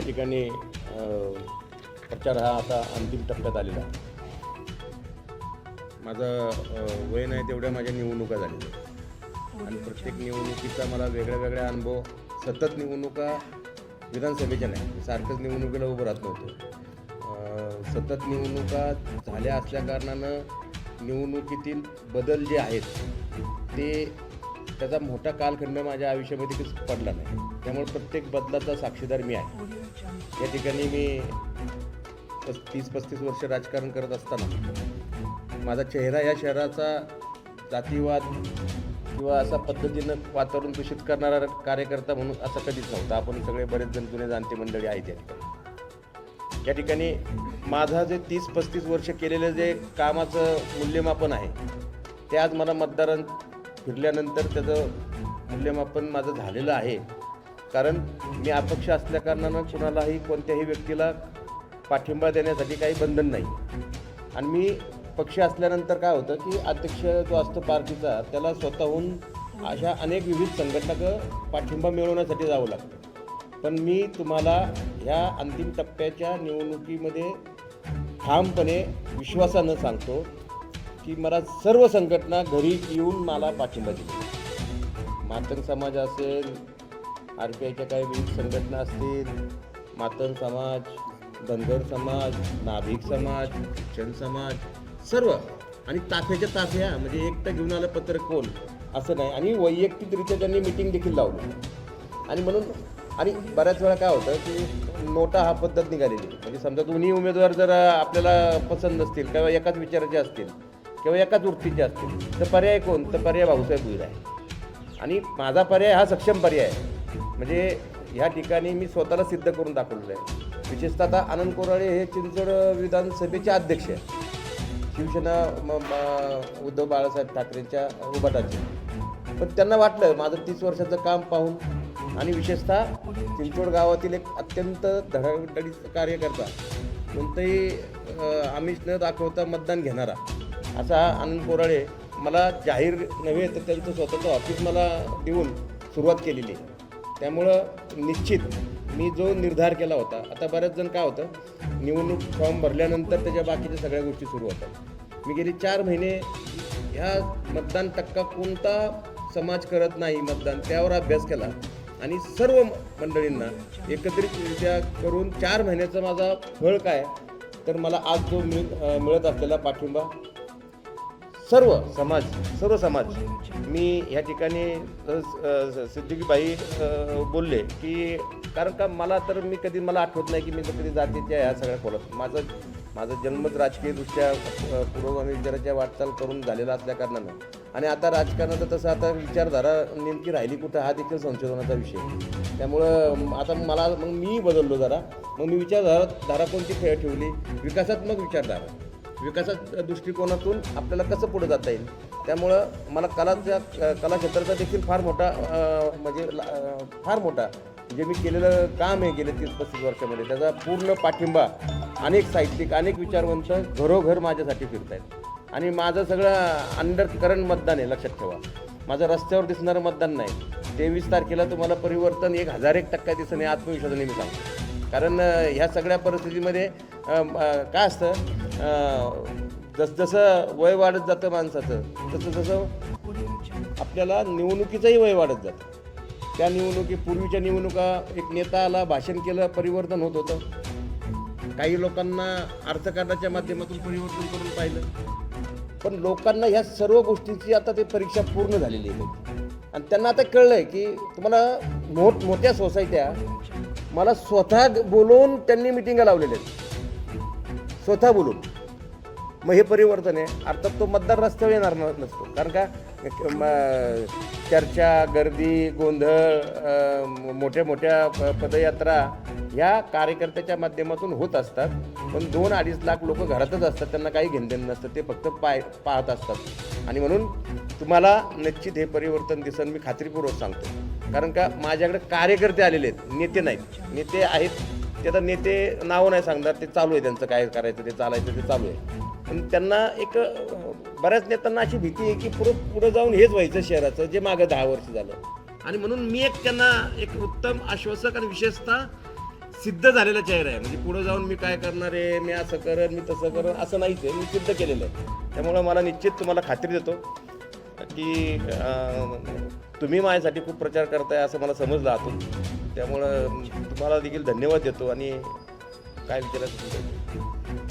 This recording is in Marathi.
या ठिकाणी प्रचार हा आता अंतिम टप्प्यात आलेला आहे. माझं वय नाही तेवढ्या माझ्या निवडणुका झालेल्या आणि प्रत्येक निवडणुकीचा मला वेगळ्या वेगळ्या अनुभव सतत निवडणुका विधानसभेच्या नाही सारखंच निवडणुकीला उभं राहत नव्हतं. सतत निवडणुका झाल्या असल्या कारणानं निवडणुकीतील बदल जे आहेत ते त्याचा मोठा कालखंड माझ्या आयुष्यामध्ये पडला नाही. त्यामुळे प्रत्येक बदलाचा साक्षीदार मी आहे. या ठिकाणी मी पस तीस पस्तीस वर्ष राजकारण करत असताना माझा चेहरा या शहराचा जातीवाद किंवा असा पद्धतीनं वातावरण दूषित करणारा कार्यकर्ता म्हणून असं कधीच नव्हता. आपण सगळे बरेच जण जुने जाणते मंडळी आहेत या ठिकाणी. या ठिकाणी माझा जे तीस पस्तीस वर्ष केलेलं जे कामाचं मूल्यमापन आहे ते आज मला मतदारां फिरल्यानंतर त्याचं मूल्यमापन माझं झालेलं आहे. कारण मी अपक्ष असल्याकारणानं कुणालाही कोणत्याही व्यक्तीला पाठिंबा देण्यासाठी काही बंधन नाही. आणि मी पक्ष असल्यानंतर काय होतं की अध्यक्ष जो असतो पार्टीचा त्याला स्वतःहून अशा अनेक विविध संघटनाक पाठिंबा मिळवण्यासाठी जावं लागतं. पण मी तुम्हाला ह्या अंतिम टप्प्याच्या निवडणुकीमध्ये ठामपणे विश्वासानं सांगतो की मला सर्व संघटना घरी येऊन मला पाठिंबा दिली. मातंग समाज असेल आर पी आयच्या काही विविध संघटना असतील मातर समाज धनगर समाज नाभिक समाज ख्रिश्चन समाज सर्व. आणि ताफ्याच्या ताफ्या म्हणजे एकटं घेऊन आलं पत्र कोण? असं नाही. आणि वैयक्तिकरित्या त्यांनी मिटिंग देखील लावली. आणि म्हणून आणि बऱ्याच वेळा काय होतं की नोटा हा पद्धत निघालेली. म्हणजे समजा दोन्ही उमेदवार जर आपल्याला पसंत नसतील किंवा एकाच विचाराचे असतील किंवा एकाच वृत्तीचे असतील तर पर्याय कोण? तर पर्याय भाऊसाहेब भुईर आहे आणि माझा पर्याय हा सक्षम पर्याय आहे. म्हणजे ह्या ठिकाणी मी स्वतःला सिद्ध करून दाखवलेलं आहे. विशेषतः आता आनंद कोराळे हे चिंचवड विधानसभेचे अध्यक्ष आहे शिवसेना म- म- उद्धव बाळासाहेब ठाकरेंच्या उभाटाचे. पण त्यांना वाटलं माझं तीस वर्षाचं काम पाहून आणि विशेषतः चिंचवड गावातील एक अत्यंत धडाधडीचा कार्यकर्ता कोणतंही आमिष न दाखवता मतदान घेणारा असा हा आनंद कोराळे मला जाहीर नव्हे तर त्यांचं स्वतःचं ऑफिस मला देऊन सुरुवात केलेली आहे. त्यामुळं निश्चित मी जो निर्धार केला होता आता बऱ्याच जण काय होतं निवडणूक फॉर्म भरल्यानंतर त्याच्या बाकीच्या सगळ्या गोष्टी सुरू होतात. मी गेली चार महिने ह्या मतदान टक्का कोणता समाज करत नाही मतदान त्यावर अभ्यास केला. आणि सर्व मंडळींना एकत्रितरित्या करून चार महिन्याचा माझा फळ काय तर मला आज जो मिळ मिळत असलेला पाठिंबा सर्व समाज सर्व समाज मी ह्या ठिकाणी अ, सिद्दीकीबाई बोलले की कारण का मला तर मी कधी मला आठवत नाही की मी कधी जातीच्या ह्या सगळ्या खोलत माझं माझं जन्मच राजकीयदृष्ट्या पुरोगामी विचाराच्या वाटचाल करून झालेला असल्या कारणानं. आणि आता राजकारणाचा तसं आता विचारधारा नेमकी राहिली कुठं हा देखील संशोधनाचा विषय. त्यामुळं आता मला मग मी बदललो जरा. मग मी विचारधारा धारा कोणती ठेवली? विकासात्मक विचारधारा. विकासाच्या दृष्टिकोनातून आपल्याला कसं पुढे जाता येईल? त्यामुळं मला कलाच्या कला क्षेत्राचा देखील फार मोठा म्हणजे ला- फार मोठा जे मी केलेलं काम आहे गेले तीस पस्तीस वर्षामध्ये त्याचा पूर्ण पाठिंबा अनेक साहित्यिक अनेक विचारवंत घरोघर माझ्यासाठी फिरत आहेत आणि माझं सगळं अंडर करंट मतदान आहे लक्षात ठेवा. माझं रस्त्यावर दिसणारं मतदान नाही. तेवीस तारखेला तुम्हाला परिवर्तन एक हजार एक टक्का दिसणे आत्मविश्वासाने मी सांगतो. कारण ह्या सगळ्या परिस्थितीमध्ये काय असतं? जसजसं वय वाढत जातं माणसाचं तसं तसं आपल्याला निवडणुकीचंही वय वाढत जातं. त्या निवडणुकी पूर्वीच्या निवडणुका एक नेता आला भाषण केलं परिवर्तन होत होतं. काही लोकांना अर्थकारणाच्या माध्यमातून परिवर्तन करून पाहिलं. पण लोकांना ह्या सर्व गोष्टींची आता ते परीक्षा पूर्ण झालेली आहे आणि त्यांना आता कळलं आहे की तुम्हाला मोठ मोठ्या सोसायट्या मला स्वतः बोलवून त्यांनी मिटिंगा लावलेल्या आहेत. स्वतः बोलून. मग हे परिवर्तन आहे. अर्थात तो मतदार रस्त्यावर येणार नसतो. कारण का? म- चर्चा गर्दी गोंधळ मोठ्या मोठ्या प- पदयात्रा ह्या कार्यकर्त्याच्या माध्यमातून होत असतात. पण दोन अडीच लाख लोक घरातच असतात. त्यांना काही घेणदेण नसतं. ते फक्त पाय पाहत असतात. आणि म्हणून तुम्हाला निश्चित हे परिवर्तन दिसन मी खात्रीपूर्वक सांगतो. कारण का? माझ्याकडे कार्यकर्ते आलेले आहेत. नेते नाहीत. नेते आहेत ते आता नेते नावं नाही सांगणार ते चालू आहे त्यांचं काय करायचं ते चालायचं ते चालू आहे. पण त्यांना एक बऱ्याच नेत्यांना अशी भीती आहे की पुढं पुढं जाऊन हेच व्हायचं शहराचं जे मागं दहा वर्ष झालं. आणि म्हणून मी एक त्यांना एक उत्तम आश्वासक आणि विशेषतः सिद्ध झालेला चेहरा आहे. म्हणजे पुढे जाऊन मी काय करणार आहे मी असं करेन मी तसं करेन असं नाहीच आहे. मी सिद्ध केलेलं आहे. त्यामुळं मला निश्चित तुम्हाला खात्री देतो की तुम्ही माझ्यासाठी खूप प्रचार करताय असं मला समजलं आतून. त्यामुळं तुम्हाला देखील धन्यवाद देतो आणि काय विचारायचं